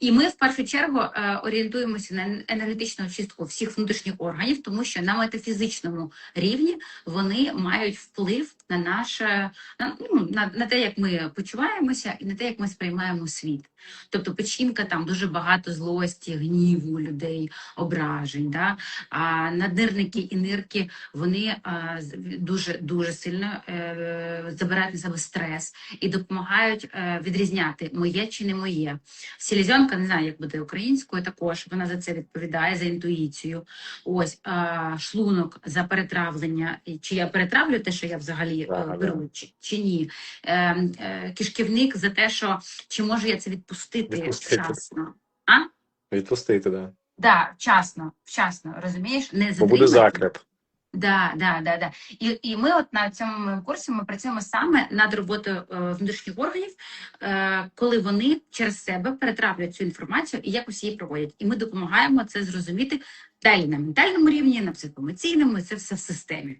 І ми в першу чергу е, орієнтуємося на енергетичну очистку всіх внутрішніх органів, тому що на метафізичному рівні вони мають вплив на наше на, ну, на, на те, як ми почуваємося, і на те, як ми сприймаємо світ. Тобто печінка там дуже багато злості, гніву людей, ображень. Да? А наднирники і нирки вони а, дуже дуже сильно е, забирають на себе стрес і допомагають е, відрізняти моє чи не моє. Селезенка, не знаю, як буде українською, також вона за це відповідає за інтуїцію. Ось а, шлунок за перетравлення. Чи я перетравлю те, що я взагалі Ага, е, беру, чи, чи ні? Е, е, кишківник за те, що чи можу я це відпустити, Відпустити. вчасно. Відпустити, да. Да, вчасно, вчасно, розумієш? Не Бо буде закреп. Да, да, да, да. І, і ми от на цьому курсі ми працюємо саме над роботою е, внутрішніх органів, е, коли вони через себе перетравлюють цю інформацію і якось її проводять. І ми допомагаємо це зрозуміти далі на ментальному рівні, на психоемоційному, і це все в системі.